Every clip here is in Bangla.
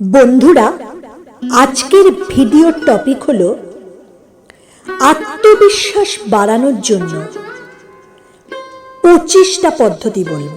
বন্ধুরা, আজকের ভিডিওর টপিক হলো আত্মবিশ্বাস বাড়ানোর জন্য পঁচিশটা পদ্ধতি বলব।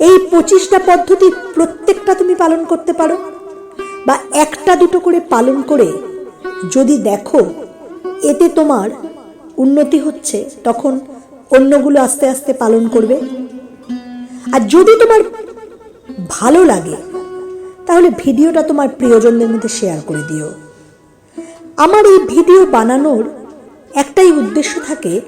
এই পঁচিশটা পদ্ধতির প্রত্যেকটা তুমি পালন করতে পারো বা একটা দুটো করে পালন করে যদি দেখো এতে তোমার উন্নতি হচ্ছে, তখন অন্যগুলো আস্তে আস্তে পালন করবে। আর যদি তোমার ভালো লাগে তাহলে ভিডিওটা তোমার প্রিয়জনদের মধ্যে শেয়ার করে দিও। আমার এই ভিডিও বানানোর একটাই উদ্দেশ্য থাকে,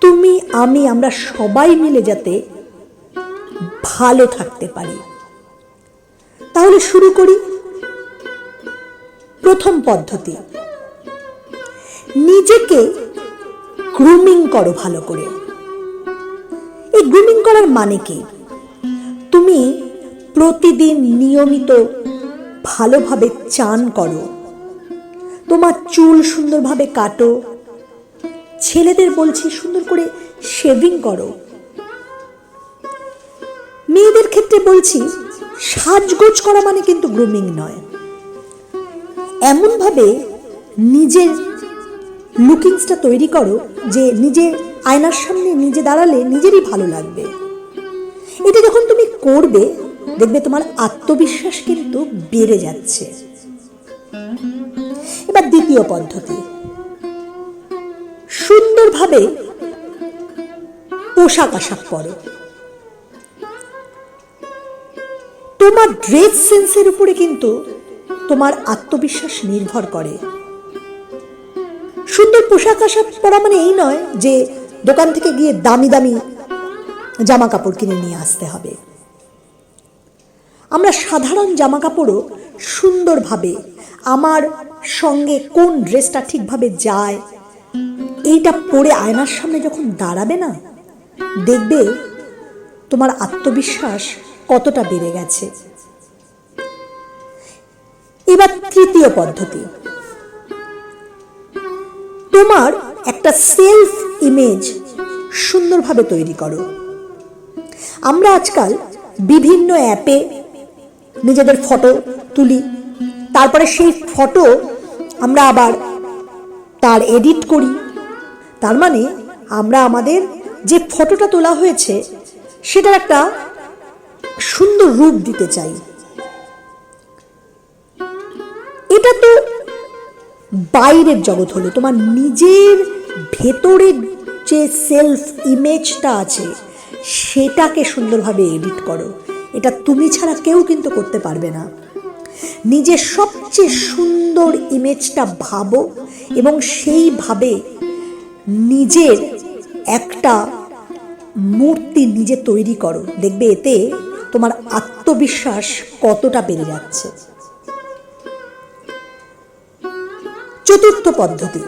তুমি, আমি, আমরা সবাই মিলে যাতে ভালো থাকতে পারি। তাহলে শুরু করি। প্রথম পদ্ধতি, নিজেকে গ্রুমিং করো ভালো করে। এই গ্রুমিং করার মানে কি? তুমি প্রতিদিন নিয়মিত ভালোভাবে চান করো। তোমার চুল সুন্দরভাবে কাটো। ছেলেদের বলছি সুন্দর করে শেভিং করো। মেয়েদের ক্ষেত্রে বলছি, সাজগোজ করা মানে কিন্তু গ্রুমিং নয়। এমনভাবে নিজের লুকিংসটা তৈরি করো যে নিজে আয়নার সামনে নিজে দাঁড়ালে নিজেরই ভালো লাগবে। এটা যখন তুমি করবে দেখবে তোমার আত্মবিশ্বাস কিন্তু বেড়ে যাচ্ছে। এবার দ্বিতীয় পদ্ধতি। সুন্দরভাবে পোশাক আশাক পরো। তোমার ড্রেস সেন্সের উপরে কিন্তু তোমার আত্মবিশ্বাস নির্ভর করে। সুন্দর পোশাক আশাক পরা মানে এই নয় যে দোকান থেকে গিয়ে দামি দামি জামা কাপড় কিনে নিয়ে আসতে হবে। আমরা সাধারণ জামা কাপড়ও সুন্দরভাবে, আমার সঙ্গে কোন ড্রেসটা ঠিকভাবে যায়, এইটা পরে আয়নার সামনে যখন দাঁড়াবে না, দেখবে তোমার আত্মবিশ্বাস কতটা বেড়ে গেছে। এবার তৃতীয় পদ্ধতি। তোমার একটা সেলফ ইমেজ সুন্দরভাবে তৈরি করো। আমরা আজকাল বিভিন্ন অ্যাপে নিজেদের ফটো তুলি। তারপরে সেই ফটো আমরা আবার তার এডিট করি। তার মানে আমরা আমাদের যে ফটোটা তোলা হয়েছে, সেটার একটা সুন্দর রূপ দিতে চাই। এটা তো বাইরের জগৎ হলো। তোমার নিজের ভেতরের যে সেলফ ইমেজটা আছে, সেটাকে সুন্দরভাবে এডিট করো। এটা তুমি ছাড়া কেউ কিন্তু করতে পারবে না। নিজের সবচেয়ে সুন্দর ইমেজটা ভাবো এবং সেইভাবে নিজের একটা মূর্তি নিজে তৈরি করো। দেখবে এতে তোমার আত্মবিশ্বাস কতটা বেড়ে যাচ্ছে। চতুর্থ পদ্ধতি।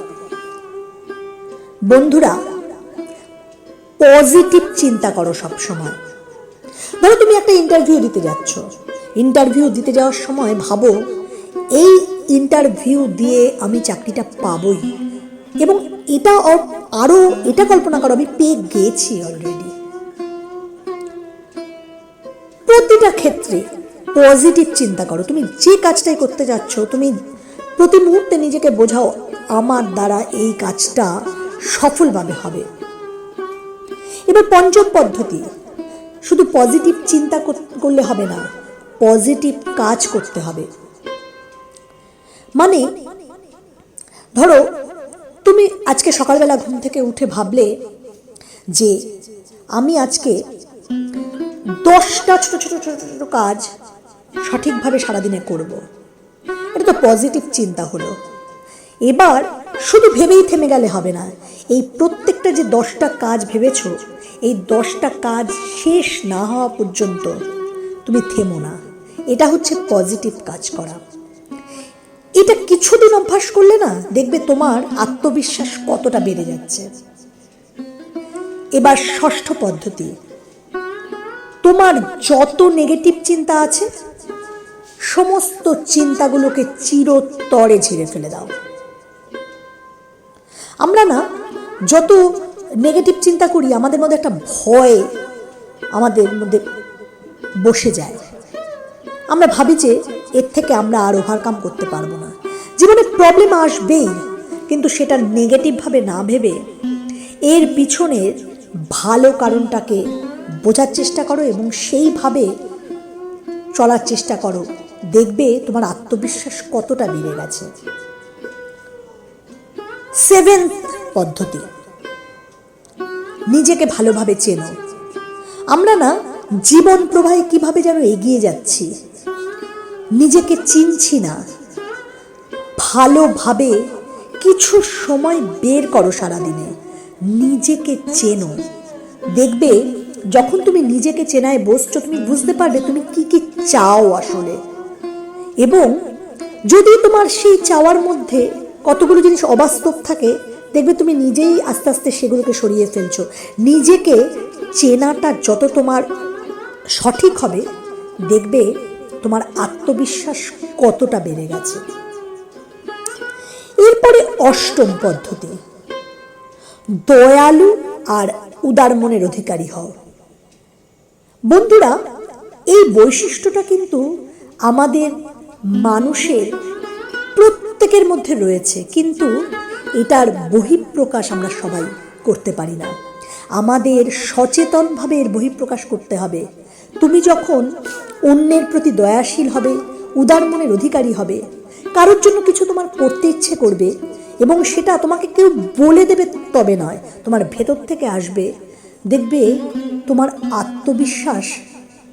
বন্ধুরা পজিটিভ চিন্তা করো সবসময়। ধরো তুমি একটা ইন্টারভিউ দিতে যাচ্ছ। ইন্টারভিউ দিতে যাওয়ার সময় ভাবো, এই ইন্টারভিউ দিয়ে আমি চাকরিটা পাবই। এবং এটা আরও এটা কল্পনা করো, আমি পেয়ে গেছি অলরেডি প্রতিটা ক্ষেত্রে পজিটিভ চিন্তা করো। তুমি যে কাজটাই করতে যাচ্ছ, তুমি প্রতি মুহূর্তে নিজেকে বোঝাও, আমার দ্বারা এই কাজটা সফলভাবে হবে। এবার পঞ্চম পদ্ধতি শুধু পজিটিভ চিন্তা করলে হবে না পজিটিভ কাজ করতে হবে মানে ধরো, তুমি আজকে সকালবেলা ঘুম থেকে উঠে ভাবলে যে, আমি আজকে দশটা ছোট ছোট ছোট ছোট কাজ সঠিকভাবে সারাদিনে করব। এটা তো পজিটিভ চিন্তা হলো এবার শুধু ভেবেই থেমে গেলে হবে না, এই প্রত্যেকটা যে দশটা কাজ ভেবেছ এই দশটা কাজ শেষ না হওয়া পর্যন্ত তুমি থেমো না। এটা হচ্ছে পজিটিভ কাজ করা। এটা কিছুদিন অভ্যাস করলে না, দেখবে তোমার আত্মবিশ্বাস কতটা বেড়ে যাচ্ছে। এবার ষষ্ঠ পদ্ধতি। তোমার যত নেগেটিভ চিন্তা আছে, সমস্ত চিন্তাগুলোকে চিরতরে ঝেড়ে ফেলে দাও। আমরা না, যত নেগেটিভ চিন্তা করি, আমাদের মধ্যে একটা ভয় আমাদের মধ্যে বসে যায়। আমরা ভাবি যে এর থেকে আমরা আর ওভারকাম করতে পারব না। জীবনে প্রবলেম আসবেই, কিন্তু সেটা নেগেটিভভাবে না ভেবে এর পিছনের ভালো কারণটাকে বোঝার চেষ্টা করো এবং সেইভাবে চলার চেষ্টা করো। দেখবে তোমার আত্মবিশ্বাস কতটা বেড়ে গেছে। সেভেন্থ পদ্ধতি। নিজেকে ভালোভাবে চেনো। আমরা না জীবন প্রবাহে কীভাবে যেন এগিয়ে যাচ্ছি, নিজেকে চিনছি না। ভালোভাবে কিছু সময় বের করো সারাদিনে, নিজেকে চেনো। দেখবে যখন তুমি নিজেকে চেনায় বসছো, তুমি বুঝতে পারবে তুমি কি কি চাও আসলে। এবং যদি তোমার সেই চাওয়ার মধ্যে কতগুলো জিনিস অবাস্তব থাকে দেখবে তুমি নিজেই আস্তে আস্তে সেগুলোকে সরিয়ে ফেলছো। নিজেকে চেনাটা যত তোমার সঠিক হবে, দেখবে তোমার আত্মবিশ্বাস কতটা বেড়ে গেছে। এরপরে অষ্টম পদ্ধতি, দয়ালু আর উদার মনের অধিকারী হও। বন্ধুরা, এই বৈশিষ্ট্যটা কিন্তু আমাদের মানুষের প্রত্যেকের মধ্যে রয়েছে, কিন্তু এটার বহিঃপ্রকাশ আমরা সবাই করতে পারি না। আমাদের সচেতনভাবে এর বহিঃপ্রকাশ করতে হবে। তুমি যখন অন্যের প্রতি দয়াশীল হবে, উদার মনের অধিকারী হবে, কারোর জন্য কিছু তোমার করতে ইচ্ছে করবে এবং সেটা তোমাকে কেউ বলে দেবে তবে নয়, তোমার ভেতর থেকে আসবে, দেখবে তোমার আত্মবিশ্বাস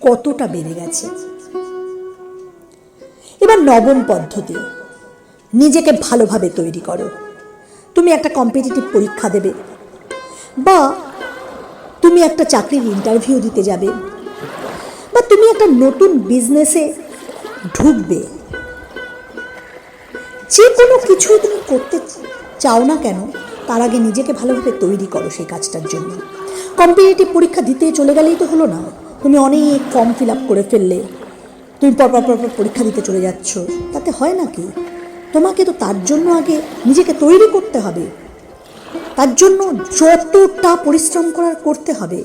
কতটা বেড়ে গেছে। এবার নবম পদ্ধতি, নিজেকে ভালোভাবে তৈরি করো। তুমি একটা কম্পিটিটিভ পরীক্ষা দেবে বা তুমি একটা চাকরির ইন্টারভিউ দিতে যাবে বা তুমি একটা নতুন বিজনেসে ঢুকবে। যে কোনো কিছু তুমি করতে চাও না কেন, তার আগে নিজেকে ভালোভাবে তৈরি করো সেই কাজটার জন্য। কম্পিটিটিভ পরীক্ষা দিতে চলে গেলেই তো হলো না। তুমি অনেক ফর্ম ফিল আপ করে ফেললে। তুমি পরপর পরপর পরীক্ষা দিতে চলে যাচ্ছ। তাতে হয় নাকি তোমাকে তো তার জন্য আগে নিজেকে তৈরি করতে হবে। তার জন্য যতটা পরিশ্রম করার করতে হবে,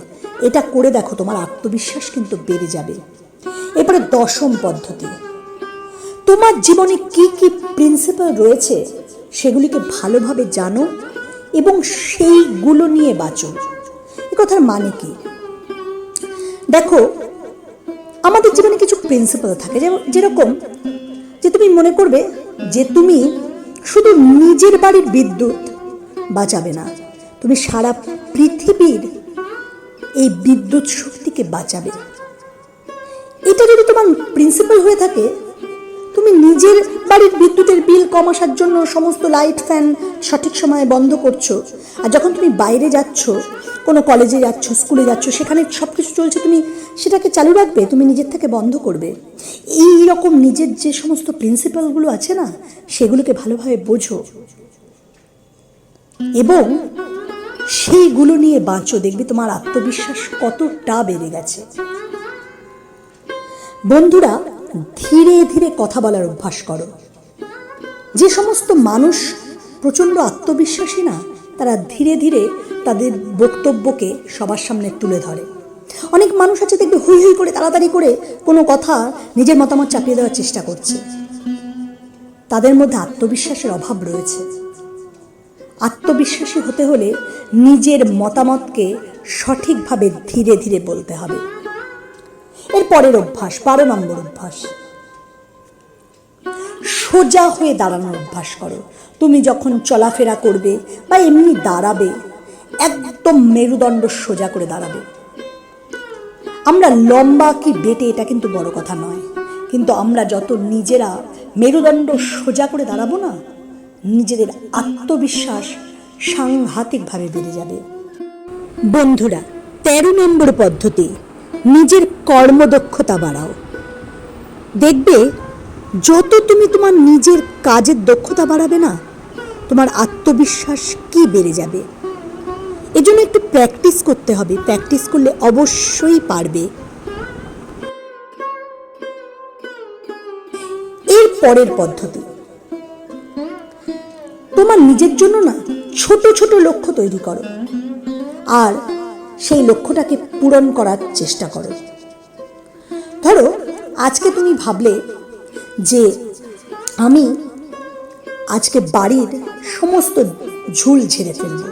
এটা করে দেখো তোমার আত্মবিশ্বাস কিন্তু বেড়ে যাবে। এরপরে দশম পদ্ধতি। তোমার জীবনে কি কি প্রিন্সিপাল রয়েছে সেগুলিকে ভালোভাবে জানো এবং সেইগুলো নিয়ে বাঁচো। এ কথার মানে কি? দেখো, আমাদের জীবনে কিছু প্রিন্সিপাল থাকে। যেরকম যে তুমি মনে করবে যে তুমি শুধু নিজের বাড়ির বিদ্যুৎ বাঁচাবে না, তুমি সারা পৃথিবীর এই বিদ্যুৎ শক্তিকে বাঁচাবে। এটা যদি তোমার প্রিন্সিপাল হয়ে থাকে তুমি নিজের বাড়ির বিদ্যুতের বিল কমাসার জন্য সমস্ত লাইট ফ্যান সঠিক সময়ে বন্ধ করছ। আর যখন তুমি বাইরে যাচ্ছ, কোনো কলেজে যাচ্ছ, স্কুলে যাচ্ছ, সেখানে সব কিছু চলছে, তুমি সেটাকে চালু রাখবে, তুমি নিজের থেকে বন্ধ করবে। এই রকম নিজের যে সমস্ত প্রিন্সিপালগুলো আছে না, সেগুলোকে ভালোভাবে বোঝো। এবং সেইগুলো নিয়ে বাঁচো, দেখবে তোমার আত্মবিশ্বাস কতটা বেড়ে গেছে। বন্ধুরা ধীরে ধীরে কথা বলার অভ্যাস করো। যে সমস্ত মানুষ প্রচণ্ড আত্মবিশ্বাসী না, তারা ধীরে ধীরে তাদের বক্তব্যকে সবার সামনে তুলে ধরে। অনেক মানুষ আছে দেখবে হুই হুই করে, তাড়াতাড়ি করে কোনো কথা নিজের মতামত চাপিয়ে দেওয়ার চেষ্টা করছে। তাদের মধ্যে আত্মবিশ্বাসের অভাব রয়েছে। আত্মবিশ্বাসী হতে হলে নিজের মতামতকে সঠিকভাবে ধীরে ধীরে বলতে হবে। এর পরের অভ্যাস, বারো নম্বর অভ্যাস। সোজা হয়ে দাঁড়ানোর অভ্যাস করো। তুমি যখন চলাফেরা করবে বা এমনি দাঁড়াবে, একদম মেরুদণ্ড সোজা করে দাঁড়াবে। আমরা লম্বা কি বেটে, এটা কিন্তু বড় কথা নয়। কিন্তু আমরা যত নিজেরা মেরুদণ্ড সোজা করে দাঁড়াবো না, নিজেদের আত্মবিশ্বাস সাংঘাতিকভাবে বেড়ে যাবে। বন্ধুরা, তেরো নম্বর পদ্ধতি নিজের কর্মদক্ষতা বাড়াও। দেখবে, যত তুমি তোমার নিজের কাজের দক্ষতা বাড়াবে না, তোমার আত্মবিশ্বাস কি বেড়ে যাবে? এজন্য একটু প্র্যাকটিস করতে হবে। প্র্যাকটিস করলে অবশ্যই পারবে। এর পরের পদ্ধতি। তোমার নিজের জন্য না, ছোট ছোট লক্ষ্য তৈরি করো। আর সেই লক্ষ্যটাকে পূরণ করার চেষ্টা করো। ধরো, আজকে তুমি ভাবলে যে আমি আজকে বাড়ির সমস্ত ঝুল ঝেড়ে ফেলব।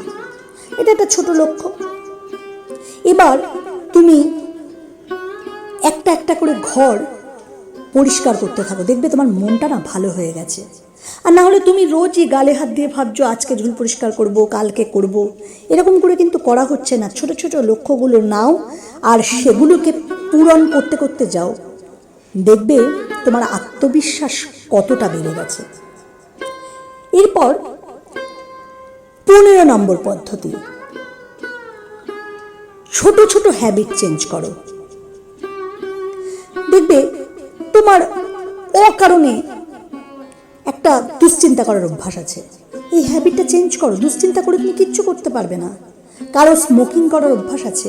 এটা একটা ছোট লক্ষ্য। এবার তুমি একটা একটা করে ঘর পরিষ্কার করতে থাকো। দেখবে তোমার মনটা না ভালো হয়ে গেছে। আর না হলে তুমি রোজই গালে হাত দিয়ে ভাবছ, আজকে ঝুল পরিষ্কার করব, কালকে করব। এরকম করে কিন্তু করা হচ্ছে না। ছোট ছোট লক্ষ্যগুলো নাও আর সেগুলোকে পূরণ করতে করতে যাও। দেখবে তোমার আত্মবিশ্বাস কতটা বেড়ে গেছে। এরপর পনেরো নম্বর পদ্ধতি। ছোট ছোট হ্যাবিট চেঞ্জ করো। দেখবে তোমার অকারণে একটা দুশ্চিন্তা করার অভ্যাস আছে। এই হ্যাবিটটা চেঞ্জ করো, দুশ্চিন্তা করে তুমি কিচ্ছু করতে পারবে না। কারও স্মোকিং করার অভ্যাস আছে।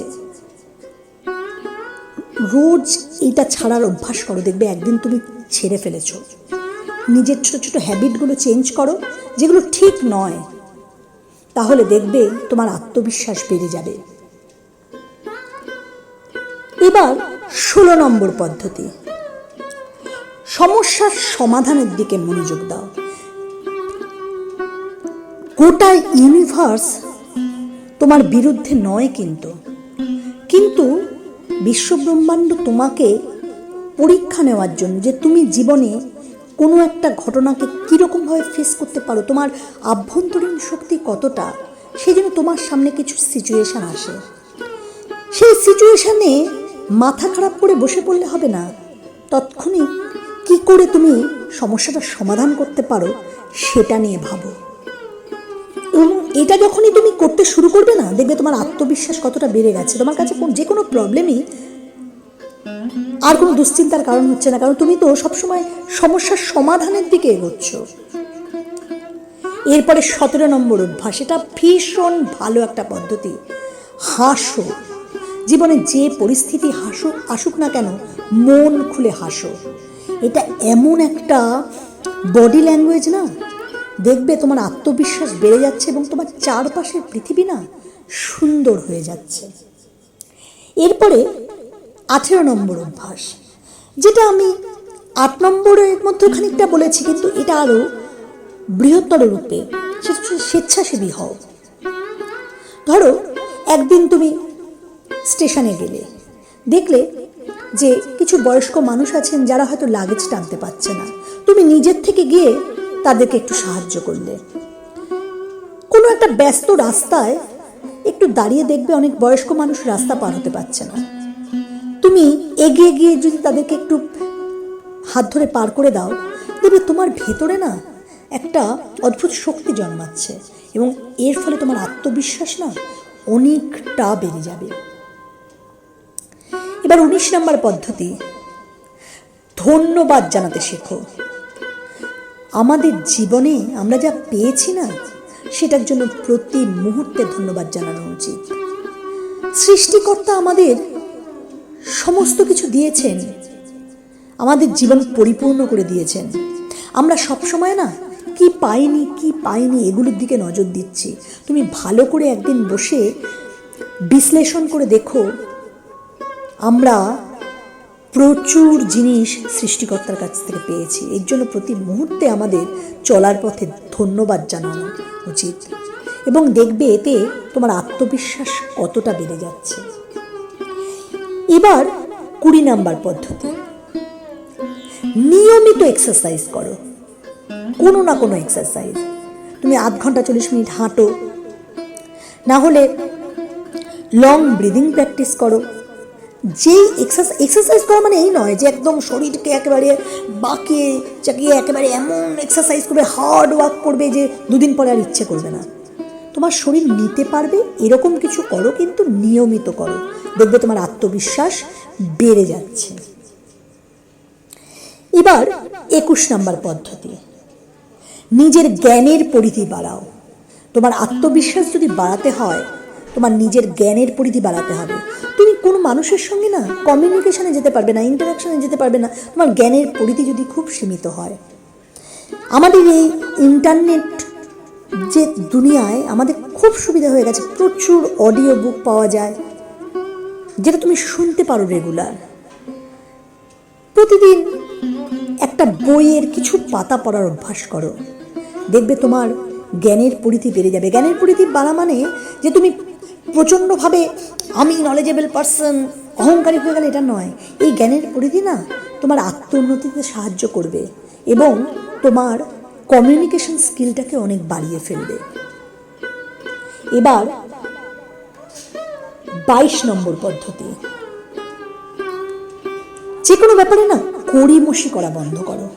রোজ এটা ছাড়ার অভ্যাস করো, দেখবে একদিন তুমি ছেড়ে ফেলেছ। নিজের ছোট ছোট হ্যাবিটগুলো চেঞ্জ করো, যেগুলো ঠিক নয়। তাহলে দেখবে তোমার আত্মবিশ্বাস বেড়ে যাবে। এবার ষোলো নম্বর পদ্ধতি। সমস্যার সমাধানের দিকে মনোযোগ দাও। গোটা ইউনিভার্স তোমার বিরুদ্ধে নয় কিন্তু। কিন্তু বিশ্বব্রহ্মাণ্ড তোমাকে পরীক্ষা নেওয়ার জন্য যে তুমি জীবনে কোনো একটা ঘটনাকে কীরকমভাবে ফেস করতে পারো, তোমার আভ্যন্তরীণ শক্তি কতটা সেই জন্য তোমার সামনে কিছু সিচুয়েশান আসে। সেই সিচুয়েশানে মাথা খারাপ করে বসে পড়লে হবে না। তৎক্ষণিক করে তুমি সমস্যাটার সমাধান করতে পারো, সেটা নিয়ে ভাবো। এটা যখনই তুমি করতে শুরু করবে না, দেখবে তোমার আত্মবিশ্বাস কতটা বেড়ে গেছে। তোমার কাছে যে কোনো প্রবলেমই আর কোনো দুশ্চিন্তার কারণ হচ্ছে না। কারণ তুমি তো সবসময় সমস্যার সমাধানের দিকে এগোচ্ছ। এরপরে সতেরো নম্বর অভ্যাস। এটা ভীষণ ভালো একটা পদ্ধতি। হাসো। জীবনে যে পরিস্থিতি হাসুক আসুক না কেন, মন খুলে হাসো। এটা এমন একটা বডি ল্যাঙ্গুয়েজ না? দেখবে তোমার আত্মবিশ্বাস বেড়ে যাচ্ছে এবং তোমার চারপাশের পৃথিবী না সুন্দর হয়ে যাচ্ছে। এরপরে আঠেরো নম্বর অভ্যাস, যেটা আমি আট নম্বরের মধ্যে খানিকটা বলেছি, কিন্তু এটা আরও বৃহত্তর রূপে স্বেচ্ছাসেবী হও। ধরো, একদিন তুমি স্টেশনে গেলে, দেখলে যে কিছু বয়স্ক মানুষ আছেন যারা হয়তো লাগেজ টানতে পারছে না। তুমি নিজের থেকে গিয়ে তাদেরকে একটু সাহায্য করলে। কোনো একটা ব্যস্ত রাস্তায় একটু দাঁড়িয়ে দেখবে অনেক বয়স্ক মানুষ রাস্তা পার হতে পারছে না। তুমি এগিয়ে গিয়ে যদি তাদেরকে একটু হাত ধরে পার করে দাও, দেখবে তোমার ভেতরে না একটা অদ্ভুত শক্তি জন্মাচ্ছে এবং এর ফলে তোমার আত্মবিশ্বাস না অনেকটা বেড়ে যাবে। এবার উনিশ নম্বর পদ্ধতি। ধন্যবাদ জানাতে শেখো। আমাদের জীবনে আমরা যা পেয়েছি না, সেটার জন্য প্রতি মুহূর্তে ধন্যবাদ জানানো উচিত। সৃষ্টিকর্তা আমাদের সমস্ত কিছু দিয়েছেন। আমাদের জীবন পরিপূর্ণ করে দিয়েছেন। আমরা সবসময় না, কি পাইনি কি পাইনি, এগুলোর দিকে নজর দিচ্ছি। তুমি ভালো করে একদিন বসে বিশ্লেষণ করে দেখো আমরা প্রচুর জিনিস সৃষ্টিকর্তার কাছ থেকে পেয়েছি। এর জন্য প্রতি মুহূর্তে আমাদের চলার পথে ধন্যবাদ জানানো উচিত। এবং দেখবে এতে তোমার আত্মবিশ্বাস কতটা বেড়ে যাচ্ছে। এবার কুড়ি নাম্বার পদ্ধতি। নিয়মিত এক্সারসাইজ করো। কোনো না কোনো এক্সারসাইজ তুমি আধ ঘণ্টা চল্লিশ মিনিট হাঁটো। না হলে লং ব্রিদিং প্র্যাকটিস করো। যেই এক্সারসাইজ এক্সারসাইজ করা মানে এই নয় যে একদম শরীরকে একেবারে বাঁকিয়ে, চাকিয়ে একেবারে এমন এক্সারসাইজ করবে হার্ড ওয়ার্ক করবে যে দুদিন পরে আর ইচ্ছে করবে না। তোমার শরীর নিতে পারবে, এরকম কিছু করো কিন্তু নিয়মিত করো। দেখবে তোমার আত্মবিশ্বাস বেড়ে যাচ্ছে। এবার একুশ নাম্বার পদ্ধতি। নিজের জ্ঞানের পরিধি বাড়াও। তোমার আত্মবিশ্বাস যদি বাড়াতে হয় তোমার নিজের জ্ঞানের পরিধি বাড়াতে হবে। তুমি কোনো মানুষের সঙ্গে না কমিউনিকেশনে যেতে পারবে না ইন্টারাকশনে যেতে পারবে না, তোমার জ্ঞানের পরিধি যদি খুব সীমিত হয়। আমাদের এই ইন্টারনেট যে দুনিয়ায় আমাদের খুব সুবিধা হয়ে গেছে, প্রচুর অডিও বুক পাওয়া যায়, যেটা তুমি শুনতে পারো রেগুলার প্রতিদিন একটা বইয়ের কিছু পাতা পড়ার অভ্যাস করো। দেখবে তোমার জ্ঞানের পরিধি বেড়ে যাবে। জ্ঞানের পরিধি বাড়া মানে যে তুমি প্রচণ্ডভাবে আমি নলেজেবল পারসন অহংকারী হয়ে গেলে এটা নয়। এই জ্ঞানের পরিধি না তোমার আত্ম উন্নতিতে সাহায্য করবে এবং তোমার কমিউনিকেশন স্কিলটাকে অনেক বাড়িয়ে ফেলবে। এবার বাইশ নম্বর পদ্ধতি। যে কোনো ব্যাপারে না কড়িমসি করা বন্ধ করো।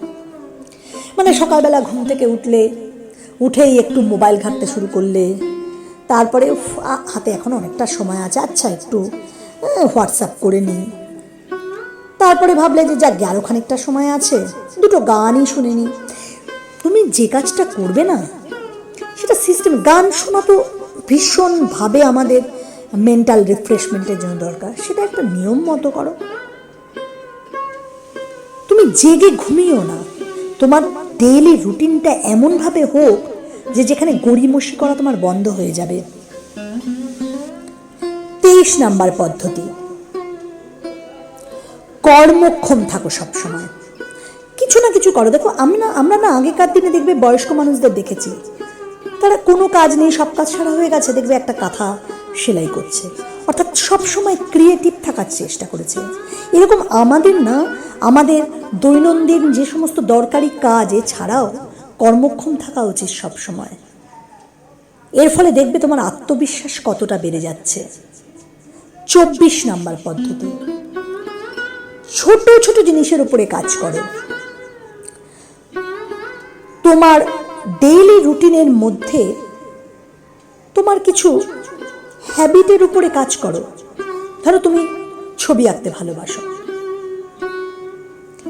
মানে সকালবেলা ঘুম থেকে উঠলে, উঠেই একটু মোবাইল ঘাঁটতে শুরু করলে তারপরে হাতে এখন অনেকটা সময় আছে। আচ্ছা একটু হোয়াটসঅ্যাপ করে নিই। তারপরে ভাবলে যে, যাক আরও খানিকটা সময় আছে। দুটো গানই শুনে নিই। তুমি যে কাজটা করবে না, সেটা সিস্টেম গান শোনা তো ভীষণভাবে আমাদের মেন্টাল রিফ্রেশমেন্টের জন্য দরকার। সেটা একটা নিয়ম মতো করো। তুমি জেগে ঘুমিও না। তোমার ডেইলি রুটিনটা এমনভাবে হোক যে যেখানে গড়িমসি করা তোমার বন্ধ হয়ে যাবে। তেইশ নাম্বার পদ্ধতি। কর্মক্ষম থাকো সবসময়। কিছু না কিছু করো। দেখো, আমি না, আমরা না আগেকার দিনে দেখবে বয়স্ক মানুষদের দেখেছি। তারা কোনো কাজ নেই, সব কাজ ছাড়া হয়ে গেছে, দেখবে একটা কাঁথা সেলাই করছে। অর্থাৎ সবসময় ক্রিয়েটিভ থাকার চেষ্টা করেছে। এরকম আমাদের না, আমাদের দৈনন্দিন যে সমস্ত দরকারি কাজ, এছাড়াও কর্মক্ষম থাকা উচিত সব সময় এর ফলে দেখবে তোমার আত্মবিশ্বাস কতটা বেড়ে যাচ্ছে। চব্বিশ নাম্বার পদ্ধতি। ছোট ছোট জিনিসের উপরে কাজ করো। তোমার ডেইলি রুটিনের মধ্যে তোমার কিছু হ্যাবিটের উপরে কাজ করো। ধরো তুমি ছবি আঁকতে ভালোবাসো।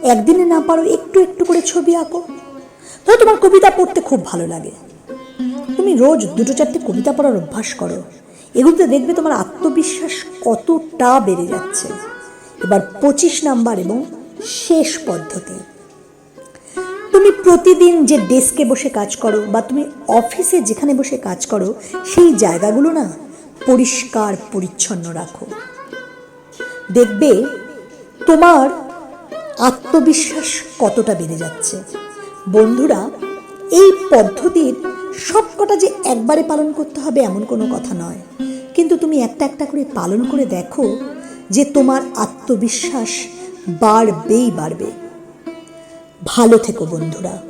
একদিনে না পারো একটু একটু করে ছবি আঁকো। ধরো তোমার কবিতা পড়তে খুব ভালো লাগে। তুমি রোজ দুটো চারটে কবিতা পড়ার অভ্যাস করো। এগুলোতে দেখবে তোমার আত্মবিশ্বাস কতটা বেড়ে যাচ্ছে। এবার পঁচিশ নাম্বার এবং শেষ পদ্ধতি। তুমি প্রতিদিন যে ডেস্কে বসে কাজ করো বা তুমি অফিসে যেখানে বসে কাজ করো, সেই জায়গাগুলো না পরিষ্কার, পরিচ্ছন্ন রাখো। দেখবে তোমার আত্মবিশ্বাস কতটা বেড়ে যাচ্ছে। বন্ধুরা, এই পদ্ধতির সবকটা যে একবারে পালন করতে হবে এমন কোনো কথা নয়। কিন্তু তুমি একটা একটা করে পালন করে দেখো যে তোমার আত্মবিশ্বাস বাড়বেই বাড়বে। ভালো থেকো বন্ধুরা।